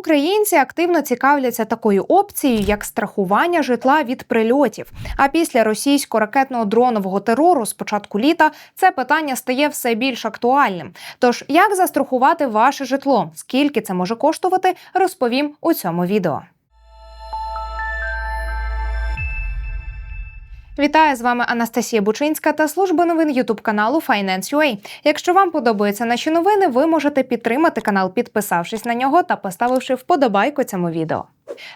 Українці активно цікавляться такою опцією, як страхування житла від прильотів. А після російсько-ракетного дронового терору з початку літа це питання стає все більш актуальним. Тож, як застрахувати ваше житло? Скільки це може коштувати, розповім у цьому відео. Вітаю з вами Анастасія Бучинська та служба новин Ютуб каналу Finance.ua. Якщо вам подобаються наші новини, ви можете підтримати канал, підписавшись на нього та поставивши вподобайку цьому відео.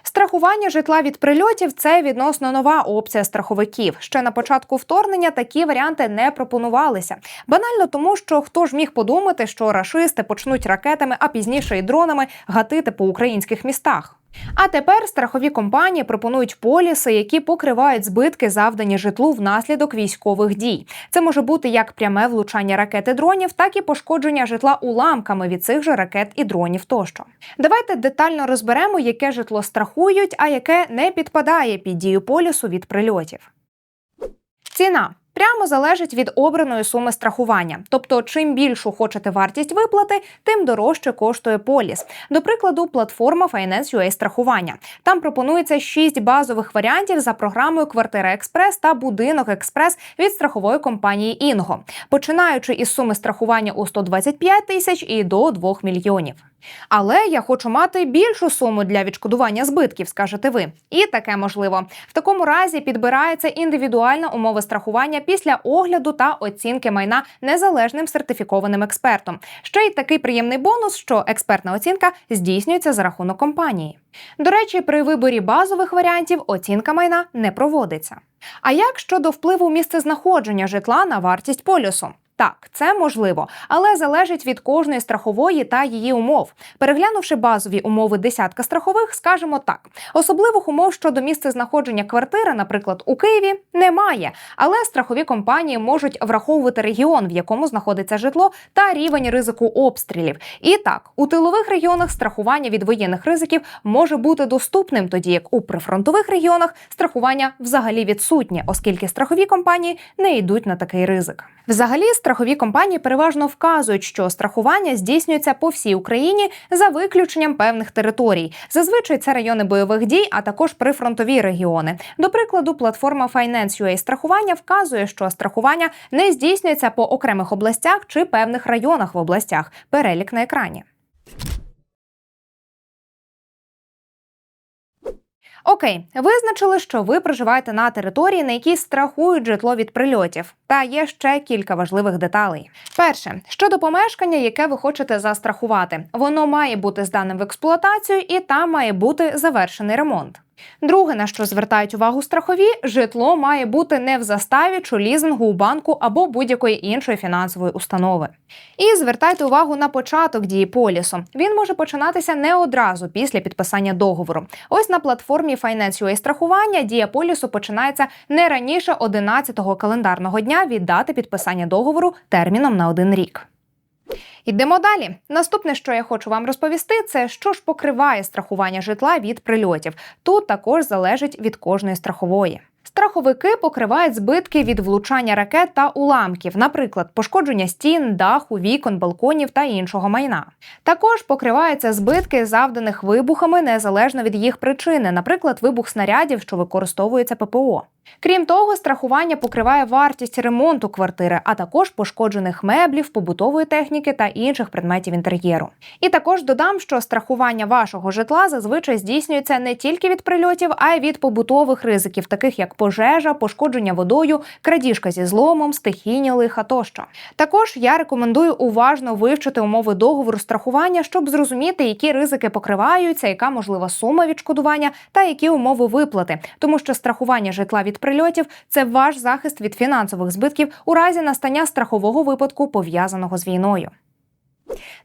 Страхування житла від прильотів це відносно нова опція страховиків. Ще на початку вторгнення такі варіанти не пропонувалися. Банально тому, що хто ж міг подумати, що рашисти почнуть ракетами, а пізніше і дронами гатити по українських містах. А тепер страхові компанії пропонують поліси, які покривають збитки, завдані житлу внаслідок військових дій. Це може бути як пряме влучання ракети дронів, так і пошкодження житла уламками від цих же ракет і дронів. Тощо давайте детально розберемо, яке житло страхують, а яке не підпадає під дію полісу від прильотів. Ціна прямо залежить від обраної суми страхування. Тобто, чим більшу хочете вартість виплати, тим дорожче коштує поліс. До прикладу, платформа Finance.ua страхування. Там пропонується 6 базових варіантів за програмою Квартира Експрес та Будинок Експрес від страхової компанії Інго, починаючи із суми страхування у 125 тисяч і до 2 мільйонів. Але я хочу мати більшу суму для відшкодування збитків, скажете ви. І таке можливо. В такому разі підбирається індивідуальна умова страхування після огляду та оцінки майна незалежним сертифікованим експертом. Ще й такий приємний бонус, що експертна оцінка здійснюється за рахунок компанії. До речі, при виборі базових варіантів оцінка майна не проводиться. А як щодо впливу місцезнаходження житла на вартість полюсу? Так, це можливо, але залежить від кожної страхової та її умов. Переглянувши базові умови десятка страхових, скажемо так: особливих умов щодо місця знаходження квартири, наприклад, у Києві, немає. Але страхові компанії можуть враховувати регіон, в якому знаходиться житло, та рівень ризику обстрілів. І так, у тилових регіонах страхування від воєнних ризиків може бути доступним, тоді як у прифронтових регіонах страхування взагалі відсутнє, оскільки страхові компанії не йдуть на такий ризик. Взагалі, страхові компанії переважно вказують, що страхування здійснюється по всій Україні за виключенням певних територій. Зазвичай це райони бойових дій, а також прифронтові регіони. До прикладу, платформа Finance.ua страхування вказує, що страхування не здійснюється по окремих областях чи певних районах в областях. Перелік на екрані. Окей, визначили, що ви проживаєте на території, на якій страхують житло від прильотів. Та є ще кілька важливих деталей. Перше щодо помешкання, яке ви хочете застрахувати, воно має бути зданим в експлуатацію і там має бути завершений ремонт. Друге, на що звертають увагу страхові, житло має бути не в заставі чи лізингу у банку або будь-якої іншої фінансової установи. І звертайте увагу на початок дії полісу. Він може починатися не одразу після підписання договору. Ось на платформі Finance.ua страхування дія полісу починається не раніше 11-го календарного дня від дати підписання договору терміном на один рік. Йдемо далі. Наступне, що я хочу вам розповісти, це що ж покриває страхування житла від прильотів. Тут також залежить від кожної страхової. Страховики покривають збитки від влучання ракет та уламків, наприклад, пошкодження стін, даху, вікон, балконів та іншого майна. Також покриваються збитки, завданих вибухами незалежно від їх причини, наприклад, вибух снарядів, що використовується ППО. Крім того, страхування покриває вартість ремонту квартири, а також пошкоджених меблів, побутової техніки та інших предметів інтер'єру. І також додам, що страхування вашого житла зазвичай здійснюється не тільки від прильотів, а й від побутових ризиків, таких як пожежа, пошкодження водою, крадіжка зі зломом, стихійні лиха тощо. Також я рекомендую уважно вивчити умови договору страхування, щоб зрозуміти, які ризики покриваються, яка можлива сума відшкодування та які умови виплати, тому що страхування житла від прильотів це ваш захист від фінансових збитків у разі настання страхового випадку пов'язаного з війною.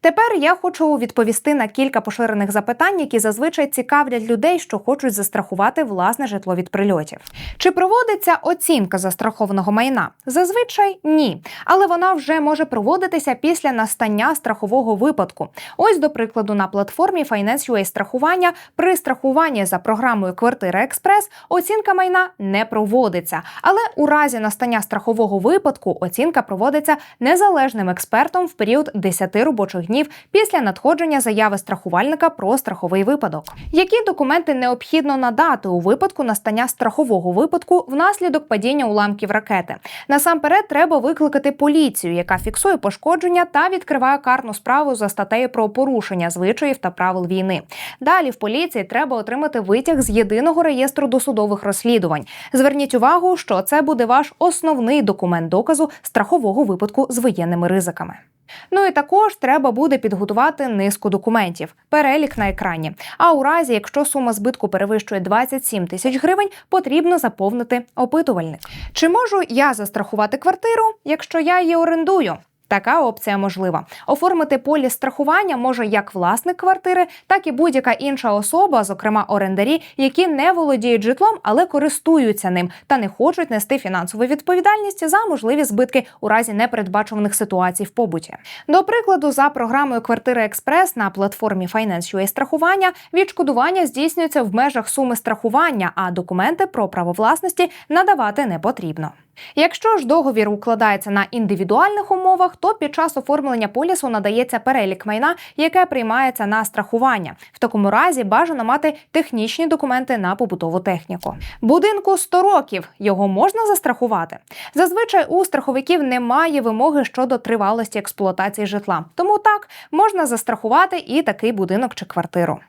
Тепер я хочу відповісти на кілька поширених запитань, які зазвичай цікавлять людей, що хочуть застрахувати власне житло від прильотів. Чи проводиться оцінка застрахованого майна? Зазвичай ні, але вона вже може проводитися після настання страхового випадку. Ось, до прикладу, на платформі Finance.ua страхування при страхуванні за програмою Квартира Експрес оцінка майна не проводиться. Але у разі настання страхового випадку оцінка проводиться незалежним експертом в період 10 робочих робочих днів після надходження заяви страхувальника про страховий випадок. Які документи необхідно надати у випадку настання страхового випадку внаслідок падіння уламків ракети? Насамперед треба викликати поліцію, яка фіксує пошкодження та відкриває карну справу за статтею про порушення звичаїв та правил війни. Далі в поліції треба отримати витяг з єдиного реєстру досудових розслідувань. Зверніть увагу, що це буде ваш основний документ доказу страхового випадку з воєнними ризиками. Ну і також треба буде підготувати низку документів, перелік на екрані. А у разі, якщо сума збитку перевищує 27 тисяч гривень, потрібно заповнити опитувальник. Чи можу я застрахувати квартиру, якщо я її орендую? Така опція можлива. Оформити поліс страхування може як власник квартири, так і будь-яка інша особа, зокрема орендарі, які не володіють житлом, але користуються ним та не хочуть нести фінансову відповідальність за можливі збитки у разі непередбачуваних ситуацій в побуті. До прикладу, за програмою Квартира Експрес на платформі Finance.ua страхування відшкодування здійснюється в межах суми страхування, а документи про право власності надавати не потрібно. Якщо ж договір укладається на індивідуальних умовах, то під час оформлення полісу надається перелік майна, яке приймається на страхування. В такому разі бажано мати технічні документи на побутову техніку. Будинку 100 років його можна застрахувати. Зазвичай у страховиків немає вимоги щодо тривалості експлуатації житла, тому так можна застрахувати і такий будинок чи квартиру.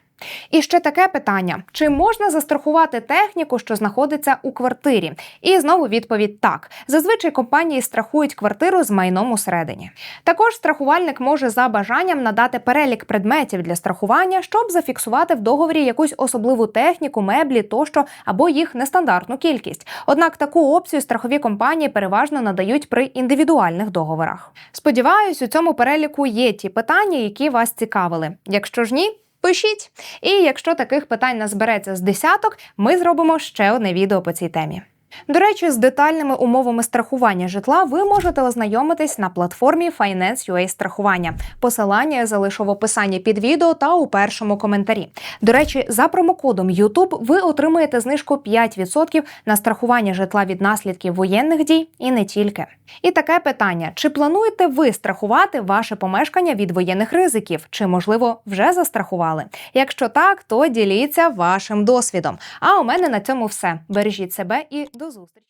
І ще таке питання: чи можна застрахувати техніку, що знаходиться у квартирі? І знову відповідь так. Зазвичай компанії страхують квартиру з майном усередині. Також страхувальник може за бажанням надати перелік предметів для страхування, щоб зафіксувати в договорі якусь особливу техніку, меблі тощо або їх нестандартну кількість. Однак таку опцію страхові компанії переважно надають при індивідуальних договорах. Сподіваюсь, у цьому переліку є ті питання, які вас цікавили. Якщо ж ні. Пишіть, і якщо таких питань назбереться з десяток, ми зробимо ще одне відео по цій темі. До речі, з детальними умовами страхування житла ви можете ознайомитись на платформі Finance.ua страхування. Посилання я залишу в описанні під відео та у першому коментарі. До речі, за промокодом YouTube ви отримаєте знижку 5% на страхування житла від наслідків воєнних дій і не тільки. І таке питання: чи плануєте ви страхувати ваше помешкання від воєнних ризиків? Чи можливо вже застрахували? Якщо так, то діліться вашим досвідом. А у мене на цьому все. Бережіть себе і до зустрічі.